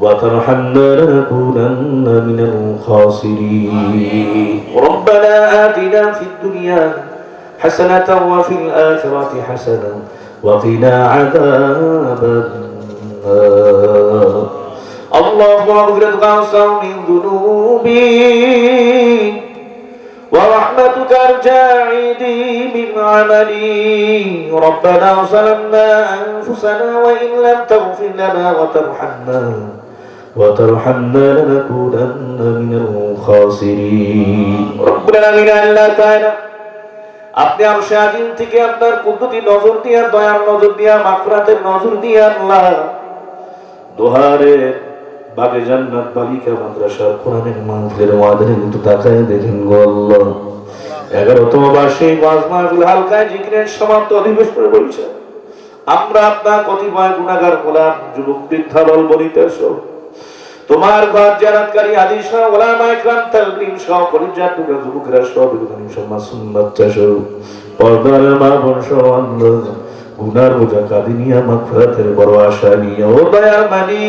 وترحمنا لنكونن من الخاسرين. ربنا آتنا في الدنيا حسنة وفي الآخرة حسنة وقنا عذاب النار. اللهم أغفر غوصا من ذنوبي. ورحمتك أرجى عيدي من عملي. ربنا ظلمنا أنفسنا وإن لم تغفر لنا وترحمنا. وترحمنا لنكونن من الخاسرين ربنا من الله تعالى আপনি আর শাহিন থেকে আপনার কুদ্দুতি নজর দিয়া দয়ার নজর দিয়া মাকরাতের নজর দিয়া আল্লাহ দোহারে বাগে জান্নাত বালিকা মাদ্রাসার কোরআনের মাহফিলের ওয়াদের কিন্তু তাকায় দেখেন গো আল্লাহ এগারোতম বার্ষিক ওয়াজ মাহফিল হালকায় জিকিরের সমাপ্ত অধিবেশন বলছে আমরা আপনার কতিপয় গুণাগার গোলাম যুবক বৃদ্ধা বল বলিতে তোমার ঘর জানাতকারী আদি সহ ওলামা ইকরাম তালবিন সহ পরিজাত টুকরা যুবকরা সহ বিরোধী মাসুম বাচ্চা সহ পর্দার মা বোন সহ গুনার বোঝা কাদিনিয়া মাগফিরাতের বড় আশা নিয়ে। ও দয়া মানি,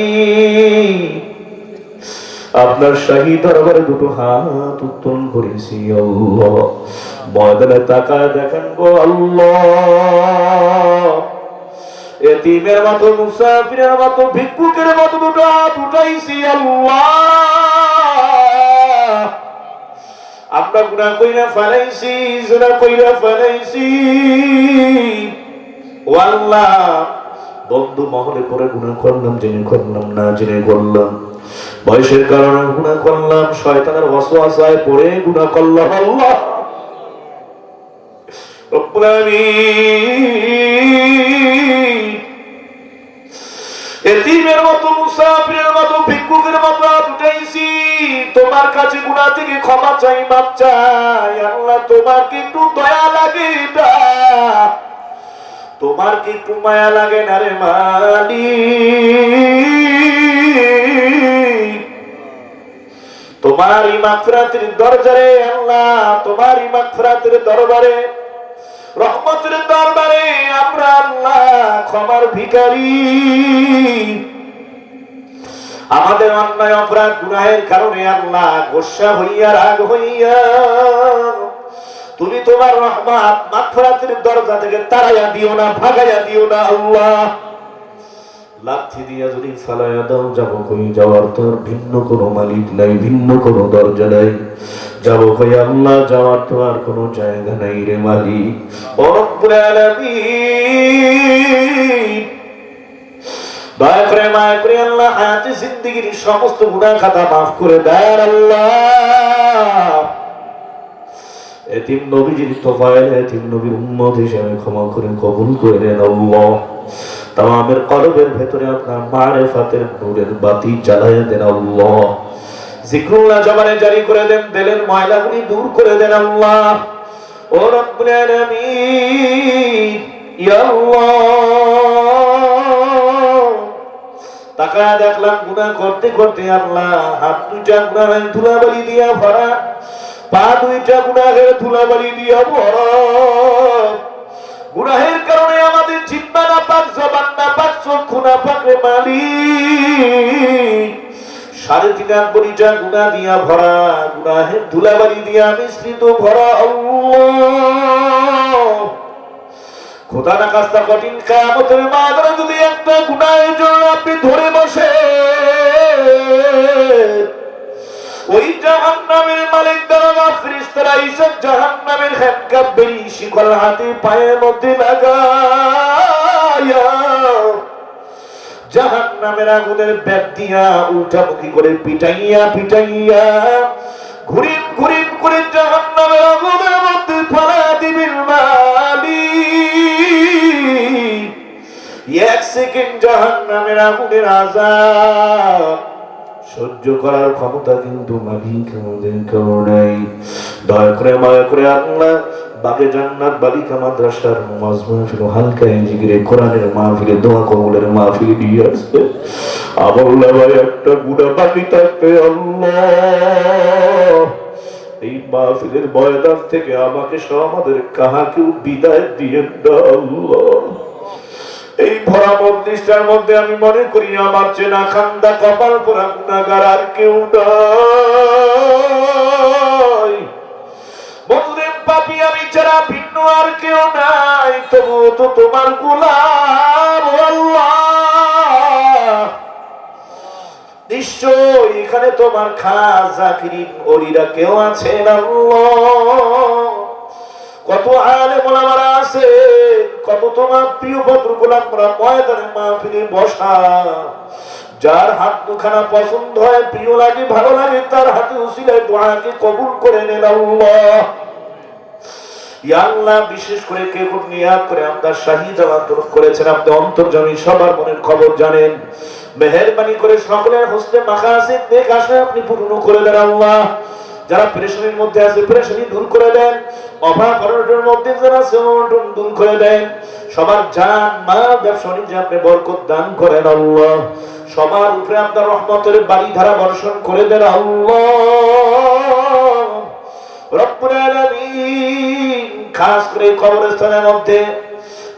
আপনার শাহী দরবারে দুটো হাত উত্তোলন করেছি, আল্লাহ। ময়দানে তাকায় দেখেন গো, আল্লাহ। এতিমের মতো, মুসাফিরের মতো, ভিক্ষুকের মতো দুটো উঠাইছি আল্লাহ। আমরা গুনাহ কইরা ফেলাইছি, জোনা কইরা ফেলাইছি। ও বন্ধু মহলে পরে গুনাহ করলাম, জেনে করলাম, না জেনে করলাম। বয়সের কারণে গুনাহ করলাম, শয়তানের ওয়াসওয়াসায় পড়ে গুনাহ করলাম আল্লাহ। রব্বুল আলামিন। এতিমের মতো, মুসাফিরের মতো, ভিক্ষুকের মতো হাত উঠাইছি। তোমার কাছে গুণা থেকে ক্ষমা চাই মাপ আল্লাহ, তোমার কি একটু দয়া লাগে তোমার কি একটু মায়া লাগে না রে মালি তোমার ইমাফরাতের দরজারে, আল্লাহ, তোমার ইমাফরাতের দরবারে রহমতের দরবারে আমরা আল্লাহ ক্ষমার ভিখারি। আমাদের অন্যায় অপরাধ গুনাহের কারণে আল্লাহ গোসা হইয়া, রাগ হইয়া, তুমি তোমার রহমাত মাগফিরাতের দরজা থেকে তাড়াইয়া দিও না, ভাগাইয়া দিও না আল্লাহ। লাথি দিয়া যদি ফালাইয়া দাও যাব কই যাওয়ার তোর ভিন্ন কোনো মালিক নাই, ভিন্ন কোনো দরজা নাই। যাব কই আল্লাহ, যাওয়ার তো আর কোনো জায়গা নাই রে মালিক। সমস্ত গুনাহ খাতা মাফ করে ক্ষমা করে, কবুল করে নেন আল্লাহ। তামামের ভেতরে আপনার মারেফাতের নূরের বাতি জ্বালায় দেন আল্লাহ। জিকরুল্লাহ জবানে জারি করে দেন দিলের ময়লাগুলি দূর করে দেন আল্লাহ। ও রব্বুল আলামিন, ইয়া আল্লাহ। তাকায় দেখলাম, গুনাহ করতে করতে আল্লাহ হাত দুইটা গুনাহের ধুলাবালি দিয়া ভরা, পা দুইটা গুনাহের ধুলাবালি দিয়া ভরা। গুনাহের কারণে আমাদের জিব্বা না পাক জবান না পাক চক্ষু না পাক রে মালিক। সাড়ে তিন আট বড়িটা গুণা দিয়া ভরা গুনাহের ধুলাবালি দিয়া মিশ্রিত ভরা খোদা না কাস্তা কঠিন কামতের মাগরে যদি একটা গুনাহের জন্য আপনি ধরে বসে ওই জাহান্নামের মালিক দ্বারা ফেরেশতারা ঈসব জাহান্নামের হ্যান্ডকাপ বেরি শিকল হাতে পায়ের মধ্যে লাগায়া জাহান্নামের আগুনের ব্যাগ দিয়া উল্টামুখী করে পিটাইয়া পিটাইয়া ঘুরিন ঘুরিন করে জাহান্নামের আগুনের মধ্যে ফেলা দিবেন মালিক। এক সেকেন্ড জাহান্নামের আগুনের আজাব। সহ্য করার ক্ষমতা কিন্তু মালিক আমাদের নাই। দয়া করে, মায়া করে আল্লাহ বাগে জান্নাত বালিকা মাদ্রাসার মাঝ মাহফিল হালকা জিগিরে কোরআনের মাহফিলে দোয়া কবুলের মাহফিলে দিয়ে আসবে। আমল্লা ভাই, একটা গুড়া বাকি থাকবে, আল্লাহ। এই মাহফিলের ময়দান থেকে আমাকে সহ আমাদের কাহাকেও বিদায় দিয়ে দাও আল্লাহ। এই ভরা মন্দিরটার মধ্যে আমি মনে করি আমার চেনা খান্দা কপাল পোড়া গুণাগার আর কেউ নয় পাপি আমি ছাড়া ভিন্ন আর কেউ নাই। তবু তো তোমার গুলাম নিশ্চয় এখানে তোমার কেউ আল্লাহ। কত আলে মোলামারা আছে কত তোমার প্রিয় ভদ্র গোলামরা ময়দানে বসা। যার হাত দুখানা পছন্দ হয়, প্রিয় লাগে, ভালো লাগে, তার হাতে উসিলায় দোয়াকে কবুল করে নেন আল্লাহ। বিশেষ করে কে কোন নিয়াত করে আপনার শাহিদ আবাদত করেছেন, আপনি অন্তর্জনী সবার মনের খবর জানেন। মেহেরবানি করে সকলের হোসনে মাকাসিদ নেক আশা আপনি পূর্ণ করে দেন আল্লাহ। যারা পেরেশানির মধ্যে আছে, পেরেশানি দূর করে দেন। অভাব মধ্যে যারা আছে দূর করে দেন। সবার জান মা ব্যবসা বাণিজ্যে আপনি বরকত দান করেন আল্লাহ। সবার উপরে আপনার রহমতের বাড়ি ধারা বর্ষণ করে দেন আল্লাহ। রব্বুল খাস করে কবরস্থানের মধ্যে,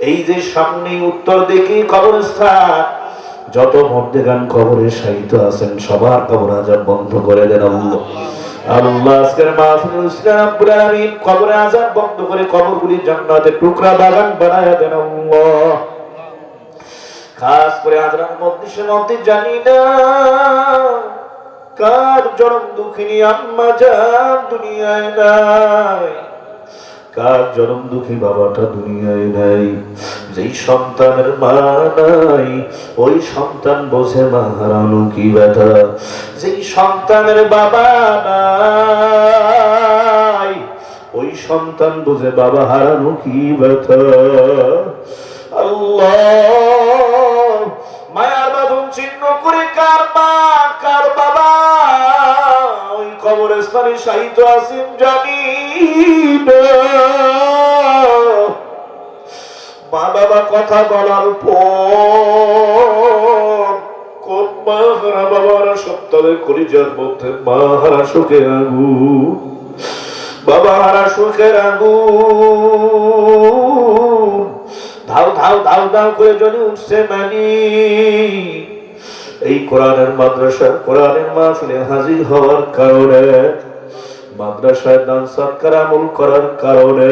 এই যে সামনে উত্তর দিকে কবরস্থান, যত মধ্যেগান কবরে সাহিত্য আছেন, সবার কবর আজাব বন্ধ করে দেন দুঃখিনী আম্মা দুনিয়ায় নাই। কার জনম দুঃখী বাবাটা দুনিয়ায় নাই? যেই সন্তানের মা নাই, ওই সন্তান বোঝে মা হারানো কি ব্যথা। যেই সন্তানের বাবা নাই, ওই সন্তান বোঝে বাবা হারানো কি ব্যথা। আল্লাহ কবরস্থানে সাহিত্য আসেন জানি মা বাবা কথা বলার পর কোন হারা বাবারা মধ্যে সুখের আগুন, বাবা হারা আগুন। ধাও ধাও ধাও ধাও করে জ্বলে উঠছে মানি। এই কোরআনের মাদ্রাসা কোরআনের মাহফিলে হাজির হওয়ার কারণে, মাদ্রাসায় দান সৎকার আমল করার কারণে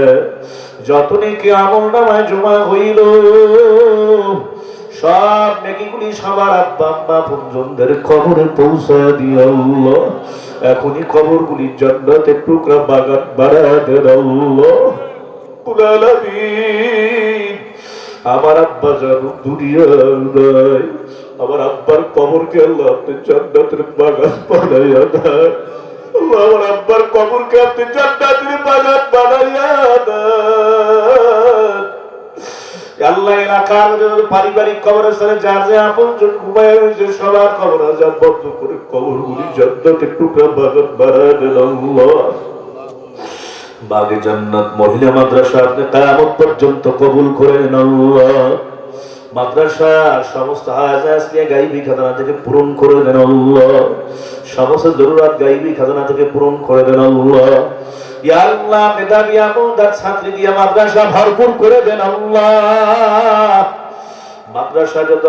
যত নাকি আমল নামায় জমা হইল, সব নেকিগুলি সবার আব্বা আম্মা পুঞ্জনদের কবরে পৌঁছায় দিয়ে আল্লাহ। এখনই কবরগুলি জান্নাতের টুকরা বাগান বাড়া দেন আল্লাহ। আমার আব্বা জানু দুনিয়ার নাই আমার আব্বার কবরকে আল্লাহ আপনি জান্নাতের বাগান বানাইয়া দেন। আমার আব্বার কবরকে আপনি জান্নাতের বাগান বানাইয়া দেন। পারিবারিক যে সবার করে মহিলা মাদ্রাসা আপনি কায়ামত পর্যন্ত কবুল করেন আল্লাহ। মাদ্রাসা, সমস্ত গাইবি, খাজানা থেকে পূরণ করে দেন সমস্ত জরুরাত গাইবি, খাজানা থেকে পূরণ করে দেন আল্লাহ। করে মাদ্রাসা যত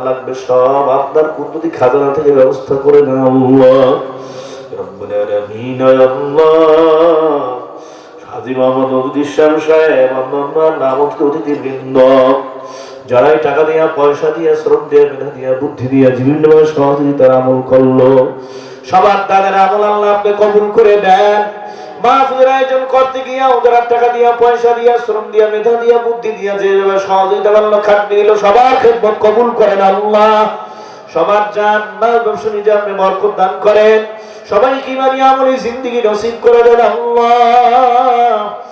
লাগবে, সব আপনার খাজানা থেকে ব্যবস্থা করে সাহেব নামক অতিথিবৃন্দ যারাই টাকা দিয়া, পয়সা দিয়া, শ্রম দিয়া, মেধা দিয়া, বুদ্ধি দিয়া বিভিন্নভাবে সহযোগিতার আমল করল, সবার তাদের আমল আল্লাহ আপনি কবুল করে দেন। দিল, সবার দান করেন। সবাই নসিব করে দেন আল্লাহ।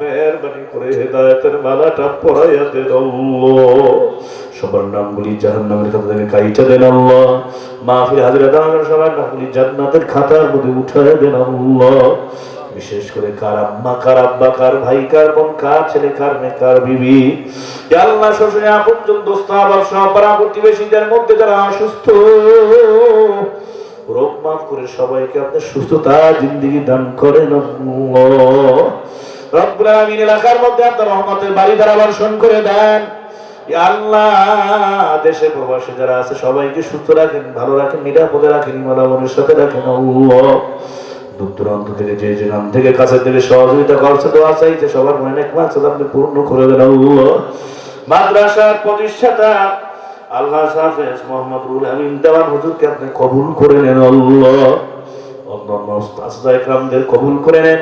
মেহরবানি করে হেদায়তের মালাটা পরাইয়া দেন সবার নামগুলি জাহান্নামের খাতা থেকে কাইটা দেন আল্লাহ। মাহফিল হাজিরা সবার নামগুলি জান্নাতের খাতার মধ্যে উঠায় দেন আল্লাহ। বিশেষ করে কার আম্মা, কার আব্বা, কার ভাই, কার বোন, কার ছেলে, কার মেয়ে, কার বিবি। আল্লাহ শ্বশুরে আপনজন দোস্ত, আবার সহ পাড়া প্রতিবেশীদের মধ্যে যারা অসুস্থ, রোগ মাফ করে সবাইকে আপনি সুস্থতা, জিন্দিগি দান করেন আল্লাহ। রব্বুল আলামিন এলাকার মধ্যে আপনার রহমতের বাড়ি দ্বারা বর্ষণ করে দেন। আল্লাহ, দেশে প্রবাসী যারা আছে, সবাইকে সুস্থ রাখেন, ভালো রাখেন, নিরাপদে রাখেন ইমানের সাথে রাখেন। দূর দূরান্ত থেকে যে যে নাম থেকে কাছে থেকে সহযোগিতা করছে, দোয়া চাইছে, সবার মনে অনেক মাছ আপনি পূর্ণ করে দেন। মাদ্রাসার প্রতিষ্ঠাতা আল্লাহ হাফেজ মোহাম্মদ রুল আমিন, দেওয়ান হুজুরকে আপনি কবুল করে নেন। উস্তাদ ইকরামদের কবুল করে নেন।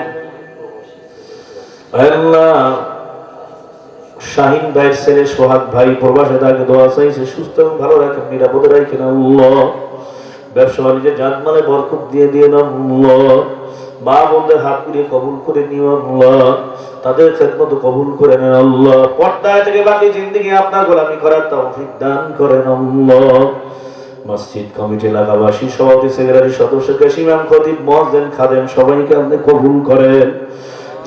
শাহিন ভাইয়ের ছেলে সোহাগ ভাই প্রবাসে তাকে দোয়া চাইছে, সুস্থ এবং ভালো রাখেন নিরাপদে রাখেন ব্যবসা বাণিজ্যে বরকত দিয়ে দিয়ে মা হাত কবুল করে তাদের খেদমত কবুল করে নেন আল্লাহ। পর্দায় থেকে বাকি আপনার গোলামি করার তৌফিক দান করেন আল্লাহ। মসজিদ কমিটি এলাকাবাসী, সভাপতি, সেক্রেটারি সদস্য কেশিমাম খতিব, মহাজেন, খাদেম, সবাইকে আপনি কবুল করেন।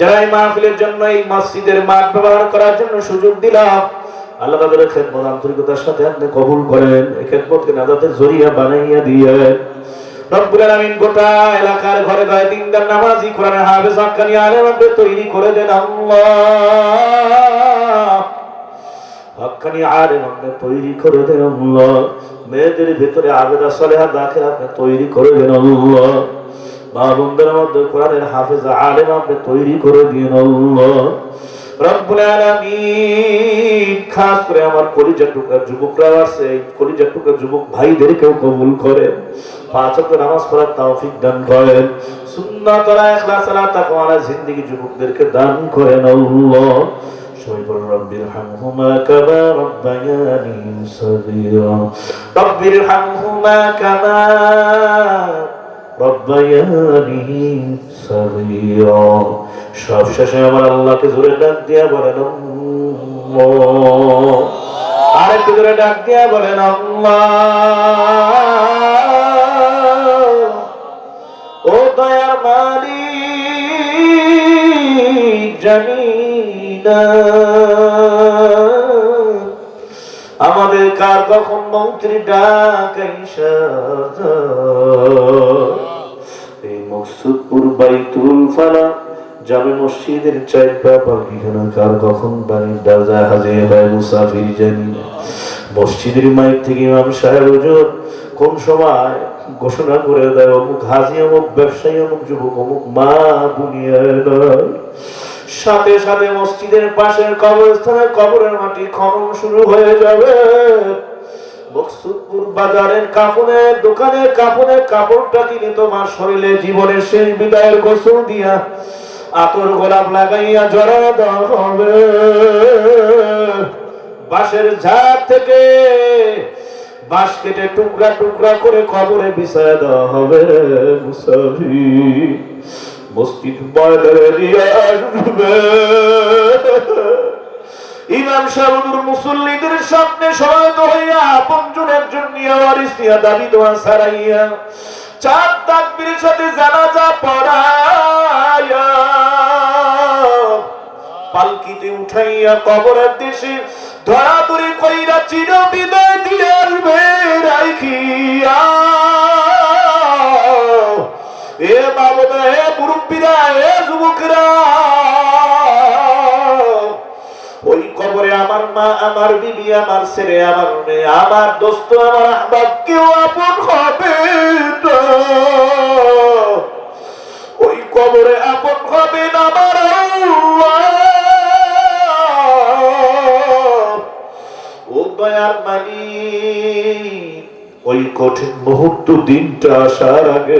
যারা এই মাহফিলের জন্য এই মসজিদের মাঠ ব্যবহার করার জন্য সুযোগ দিলাম আল্লাহ তাদের খেদমত আন্তরিকতার সাথে আপনি কবুল করেন, এই খেদমতকে জরিয়া বানাইয়া এলাকার ঘরে তৈরি করে তৈরি করে মেয়েদের ভিতরে আবেদা সলেহা আপনি তৈরি করে দেন মা বোনদের মধ্যে কোরআনের হাফেজ আলেম আপনি তৈরি করে দিন খাস করে আমার কবুল করে পাঁচ ওয়াক্ত নামাজ পড়ার তৌফিক দান করেন। সুন্নাত ওয়ালা ইখলাস ওয়ালা তাকওয়া যুবকদেরকে দান করেন আল্লাহ। সবাই বলুন রব্বির হামহুমা কামা রব্বায়ানি সগীরা। রব্বির হামহুমা কামা রব্বায়ানি সগীরা। সব শেষে আমার আল্লাহকে জোরে ডাক দিয়া বলেন। আরেকটু জোরে ডাক দিয়া বলেন ও দয়ার মালিক জানি আমাদের কার কখন মন্ত্রী ডাক ফালা, জামে মসজিদের কার কখন বাড়ির হাজির হয় মুসাফির জানি। মসজিদের মাইক থেকে ইমাম সাহেব, হুজুর, কোন সময় ঘোষণা করে দেয়, অমুক হাজি, অমুক ব্যবসায়ী, অমুক যুবক, অমুক মা দুনিয়ায় নয় সাথে সাথে মসজিদের পাশের কবরস্থানে কবরের মাটি খনন শুরু হয়ে যাবে। মকসুদপুর বাজারের কাপড়ের দোকানের কাপড়ের কাপড়টা কিনে তোমার শরীরে জীবনের শেষ বিদায়ের গোসল দিয়া আতর গোলাপ লাগাইয়া জড়া দেওয়া হবে বাঁশের ঝাড় থেকে বাঁশ কেটে টুকরা টুকরা করে কবরে বিছায় দেওয়া হবে মুসাফি মসজিদ ময়দানে নিয়ে আসবে। ইমাম সাহুদুর মুসল্লিদের সামনে সহায়ত হইয়া আপন জন একজন নিয়ে ওয়ারিস দাবি দোয়া সারাইয়া চার তাকবীরের সাথে জানাজা পড়াইয়া পালকিতে উঠাইয়া কবরের দেশে ধরাধরি কইরা চির বিদায় দিয়ে আসবে রাইখিয়া। এ বাবুরা এ মুরব্বীরা হে যুবকরা। আমার মা, আমার বিবি, আমার ছেলে, আমার মেয়ে, আমার দোস্ত, আমার আহবাব, কেউ আপন হবে। ওই কবরে আপন হবে না আমার দয়ার মালিক, ওই কঠিন মুহূর্ত দিনটা আসার আগে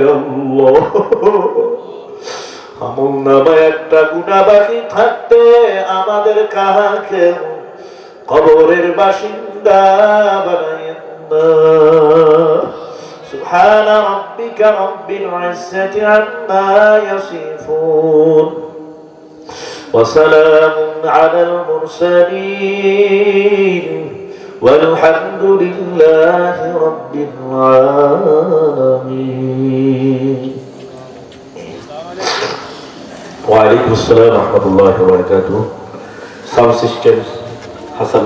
আমল নামায় একটা গুণা থাকতে আমাদের কাহাকে কবরের বাসিন্দা বানাইয়েন না। سبحان ربك رب العزة عما يصفون وسلام على المرسلين والحمد لله رب العالمين وعليكم السلام ورحمة الله وبركاته Sound Systems হাসান